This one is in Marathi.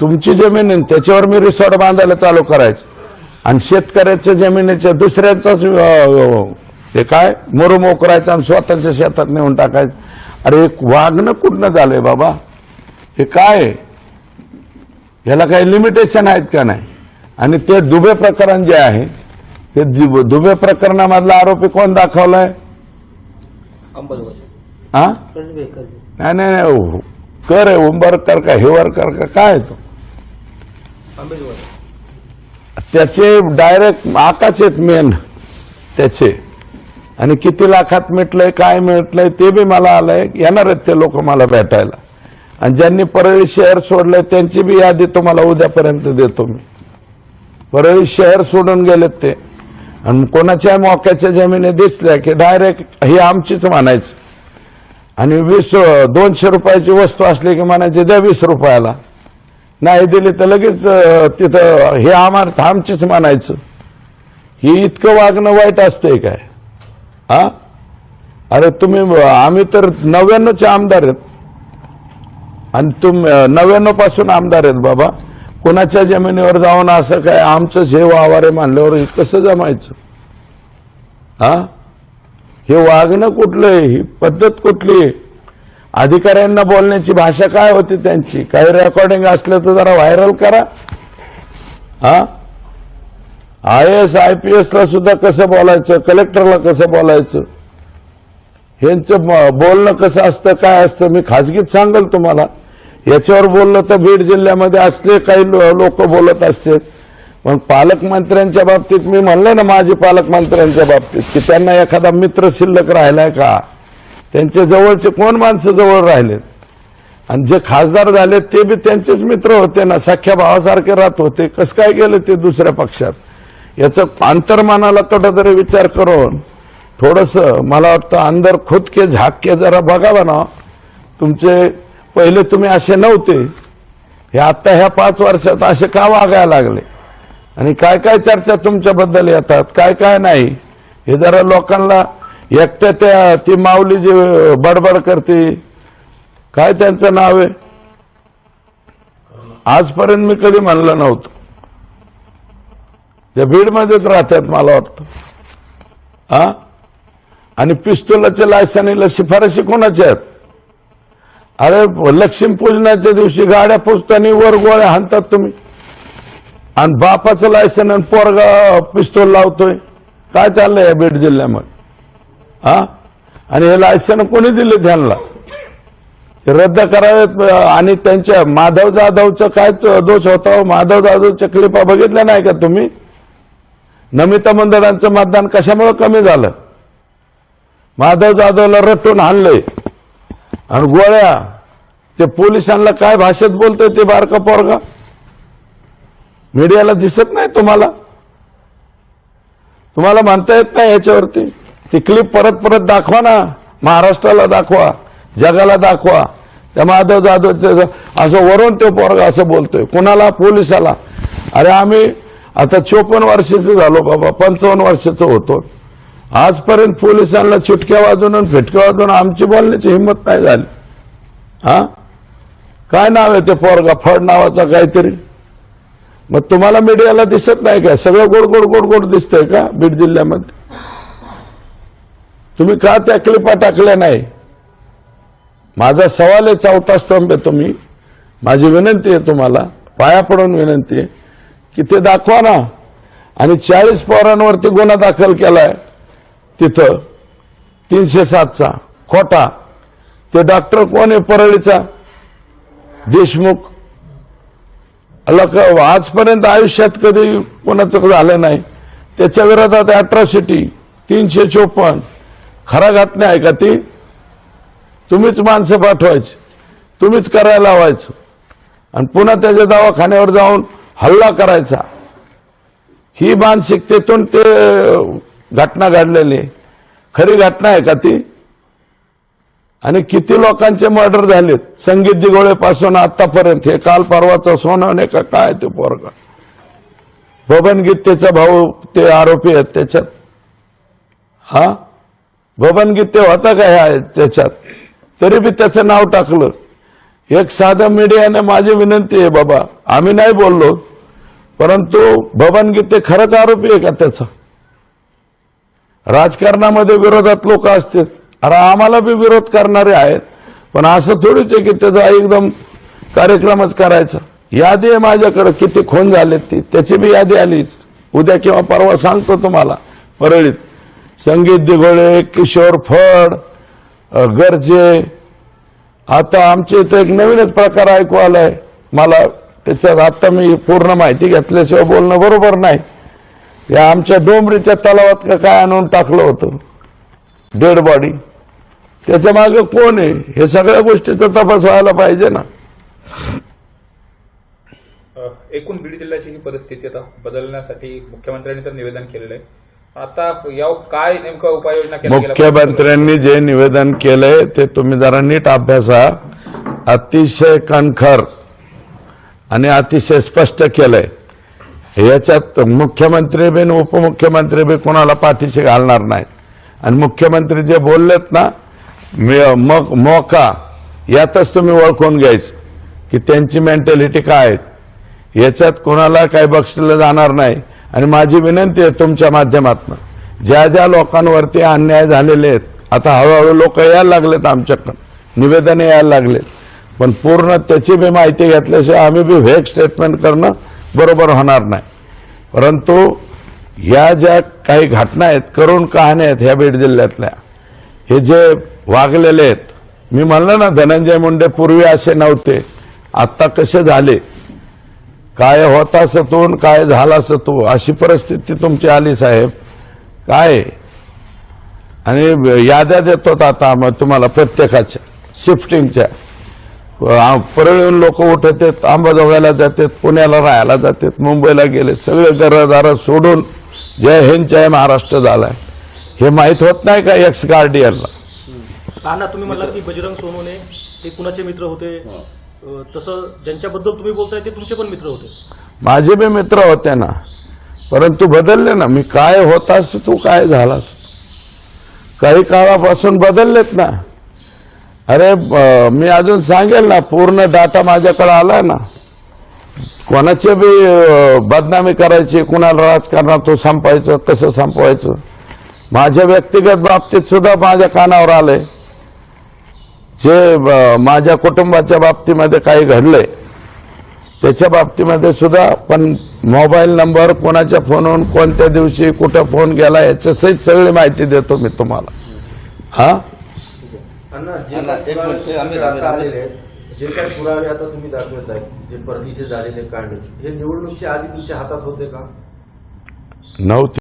तुमची जमीन आहे त्याच्यावर मी रिसॉर्ट बांधायला चालू करायचं. आणि शेतकऱ्याच्या जमिनीच्या दुसऱ्याचाच ते काय? मुरुमो करायचं आणि स्वतःच्या शेतात नेऊन टाकायचं. अरे एक वागणं कुठनं झालंय बाबा? हे काय? आहे? याला काही लिमिटेशन आहेत का नाही? आणि ते दुबे प्रकरण जे आहे ते दुबे प्रकरणामधला आरोपी कोण दाखवलाय? हा नाही नाही नाही. कर आहे उंबरकर का हेवरकर का काय तो? त्याचे डायरेक्ट आकाश आहेत मेन त्याचे. आणि किती लाखात मिटलंय काय मिटलंय ते बी मला आलंय येणार आहेत ते लोक मला भेटायला. आणि ज्यांनी परळी शहर सोडलंय त्यांची बी यादी तुम्हाला उद्यापर्यंत देतो मी. परळी शहर सोडून गेलेत ते. आणि कोणाच्या मोक्याच्या जमिनी दिसल्या की डायरेक्ट ही आमचीच म्हणायचं. आणि वीस दोनशे रुपयाची वस्तू असली की म्हणायची द्या वीस रुपयाला. नाही दिली तर लगेच तिथं हे आम्हाला आमचीच म्हणायचं. ही इतकं वागणं वाईट असतंय काय? हा? अरे तुम्ही आम्ही तर नव्याण्णवचे आमदार आहेत. आणि तुम नव्याण्णवपासून आमदार आहेत बाबा. कोणाच्या जमिनीवर जाऊन असं काय आमचंच हे वावारे मानल्यावर हे कसं जमायचं? हा? हे वागणं कुठलं आहे? ही पद्धत कुठली आहे? अधिकाऱ्यांना बोलण्याची भाषा काय होती त्यांची? काही रेकॉर्डिंग असलं तर जरा व्हायरल करा. हा? आय एस आय पी एसला सुद्धा कसं बोलायचं? कलेक्टरला कसं बोलायचं? ह्यांचं बोलणं कसं असतं काय असतं? मी खाजगीत सांगेल तुम्हाला. याच्यावर बोललं तर बीड जिल्ह्यामध्ये असले काही लोक बोलत असतील. पण पालकमंत्र्यांच्या बाबतीत मी म्हणलं ना माझी पालकमंत्र्यांच्या बाबतीत की त्यांना एखादा मित्र शिल्लक राहिलाय का? त्यांच्या जवळचे कोण माणसं जवळ राहिलेत आणि जे खासदार झाले ते बी त्यांचेच मित्र होते ना सख्या भावासारखे राहत होते. कसं काय गेले ते दुसऱ्या पक्षात? याचं अंतर्मानाला कुठंतरी विचार करून थोडस मला वाटतं अंदर खुदके झाकके जरा बघावा ना. तुमचे पहिले तुम्ही असे नव्हते. हे आता ह्या पाच वर्षात असे का वागायला लागले? आणि काय काय चर्चा तुमच्याबद्दल येतात? काय काय नाही? हे जरा लोकांना एकट्या त्या ती माऊली जी बडबड करते काय त्यांचं नाव आहे? आजपर्यंत मी कधी म्हणलं नव्हतं. त्या बीडमध्येच राहतात मला वाटतं. हा? आणि पिस्तुलाच्या लायसनीला शिफारशी कोणाच्या आहेत? अरे लक्ष्मी पूजनाच्या दिवशी गाड्या पुजताना वर गोळ्या हाणतात तुम्ही. आणि बापाचं लायसन आणि पोरगा पिस्तूल लावतोय. काय चाललंय या बीड जिल्ह्यामध्ये? हा? आणि हे लायसन कोणी दिले त्यांना ते रद्द करावेत आणि त्यांच्या माधव जाधवचं काय तो दोष होता हो? माधव जाधवच्या क्लिपा बघितल्या नाही का तुम्ही? नमिता मंदळांचं मतदान कशामुळे कमी झालं? माधव जाधवला रटून हाणलंय. आणि गोळ्या ते पोलिसांना काय भाषेत बोलतोय ते बारका पोरगा? मीडियाला दिसत नाही तुम्हाला? तुम्हाला म्हणता येत नाही याच्यावरती? ती क्लिप परत परत दाखवा ना. महाराष्ट्राला दाखवा. जगाला दाखवा. त्या माधव जाधव असं वरून तो पोरगा असं बोलतोय. कुणाला? पोलिसाला. अरे आम्ही आता चोपन्न वर्षाचं झालो बाबा. पंचावन्न वर्षाचं होतो. आजपर्यंत पोलिसांना चुटक्या वाजवून आणि फिटक्या वाजवून आमची बोलण्याची हिंमत नाही झाली. हा? काय नाव आहे ते पोरगा? फड नावाचा काहीतरी? मग तुम्हाला मीडियाला दिसत नाही का? सगळं गोड गोड गोड गोड दिसतंय का बीड जिल्ह्यामध्ये? तुम्ही का त्या क्लिपा टाकल्या नाही? माझा सवाल आहे चौथा स्तंभ आहे तुम्ही. माझी विनंती आहे तुम्हाला पाया पडून विनंती आहे की ते दाखवा ना. आणि चाळीस पोरांवरती गुन्हा दाखल केलाय तिथं तीनशे सातचा खोटा. ते डॉक्टर कोण आहे परळीचा? देशमुख. अला का आजपर्यंत आयुष्यात कधी कोणाचं झालं नाही? त्याच्या विरोधात अॅट्रॉसिटी तीनशे चोपन्न. खरा घटना आहे का ती? तुम्हीच माणसं पाठवायची. तुम्हीच करायला लावायचं. आणि पुन्हा त्याच्या दवाखान्यावर जाऊन हल्ला करायचा. ही मानसिकतेतून ते घटना घडलेली आहे. खरी घटना आहे का ती? आणि किती लोकांचे मर्डर झालेत? संगीत दिगोळेपासून आतापर्यंत हे काल परवाचा सोनवणे का? काय ते पोरगा? बबन गीतेचा भाऊ ते आरोपी आहेत त्याच्यात. हा? बबन गीते होता का ह्या त्याच्यात? तरी बी त्याचं नाव टाकलं. एक साधं मीडियाने माझी विनंती आहे बाबा. आम्ही नाही बोललो परंतु बबन गीते खरंच आरोपी आहे का त्याचा? राजकारणामध्ये विरोधात लोक असतील. अरे आम्हाला बी विरोध करणारे आहेत पण असं थोडीच आहे की त्याचा एकदम कार्यक्रमच करायचा. यादी आहे माझ्याकडे. किती खून झालेत ती. त्याची बी यादी आलीच. उद्या किंवा परवा सांगतो तुम्हाला परळीत. संगीत दिघोळे किशोर फड गरजे. आता आमच्या इथं एक नवीनच प्रकार ऐकू आलाय. मला त्याच्यात आता मी पूर्ण माहिती घेतल्याशिवाय बोलणं बरोबर नाही. या आमच्या डोंबरीच्या तलावात का काय आणून टाकलं होतं? Dead body. त्याच्यामागे कोण आहे? हे सगळ्या गोष्टीचा तपास व्हायला पाहिजे ना. एकूण बीड जिल्ह्याची ही परिस्थिती आता बदलण्यासाठी मुख्यमंत्र्यांनी तर निवेदन केलेलं आहे. आता यावर काय नेमकं उपाययोजना केल्या गेल्या मुख्यमंत्र्यांनी जे निवेदन केलंय ते तुम्ही जरा नीट अभ्यासा. अतिशय कणखर आणि अतिशय स्पष्ट केलंय. याच्यात मुख्यमंत्री बी आणि उपमुख्यमंत्री बी कोणाला पाठीशी घालणार नाहीत. आणि मुख्यमंत्री जे बोललेत ना मे- मग मोका यातच तुम्ही ओळखून घ्यायचं की त्यांची मेंटॅलिटी काय आहे. याच्यात कोणाला काही बक्षलं जाणार नाही. आणि माझी विनंती आहे तुमच्या माध्यमातून. ज्या ज्या लोकांवरती अन्याय झालेले आहेत आता हळूहळू लोक यायला लागलेत आमच्याकडं. निवेदने यायला लागलेत. पण पूर्ण त्याची बी माहिती घेतल्याशिवाय आम्ही बी व्हेक स्टेटमेंट करणं बरोबर होणार नाही. परंतु या ज्या काही घटना आहेत करुण कहाण्या आहेत ह्या बीड जिल्ह्यातल्या हे जे वागलेले आहेत मी म्हणलं ना धनंजय मुंडे पूर्वी असे नव्हते आत्ता कसे झाले काय होता सतून काय झाला सतू अशी परिस्थिती तुमची आली साहेब. काय? आणि याद्या देतो आता आम्हा तुम्हाला प्रत्येकाच्या शिफ्टिंगच्या परळीहून लोक उठत आहेत अंबाजोगाईला जातात पुण्याला राहायला जातात मुंबईला गेले सगळे घरदार सोडून जय हिंद जय महाराष्ट्र झालाय. हे माहीत होत नाही का एक्स गार्डियनला तुम्ही म्हणला की बजरंग सोनवणे ते कुणाचे मित्र होते? तसं ज्यांच्याबद्दल तुम्ही बोलताय ते तुमचे पण मित्र होते. माझे बी मित्र होते ना. परंतु बदलले ना. मी काय होतास तू काय झालास काही काळापासून बदललेत ना. अरे मी अजून सांगेल ना. पूर्ण डाटा माझ्याकडे आलाय ना. कोणाचे बी बदनामी करायची कुणाला राजकारणात संपायचं कसं संपवायचं. माझ्या व्यक्तिगत बाबतीत सुद्धा माझ्या कानावर आलंय. जे माझ्या कुटुंबाच्या बाबतीमध्ये काही घडलंय. त्याच्या बाबतीमध्ये सुद्धा पण मोबाईल नंबर कोणाच्या फोनवरून कोणत्या दिवशी कुठं फोन गेला याच्या सहित सगळी माहिती देतो मी तुम्हाला. हा? जे काही एक मिनिट, पुरावे आता राहणार. आलेले आहेत, जे काही पुरावे आता तुम्ही दाखवत आहे जे झालेले कांड हे निवडणुकीच्या आधी तुमच्या हातात होते का? नव्हती.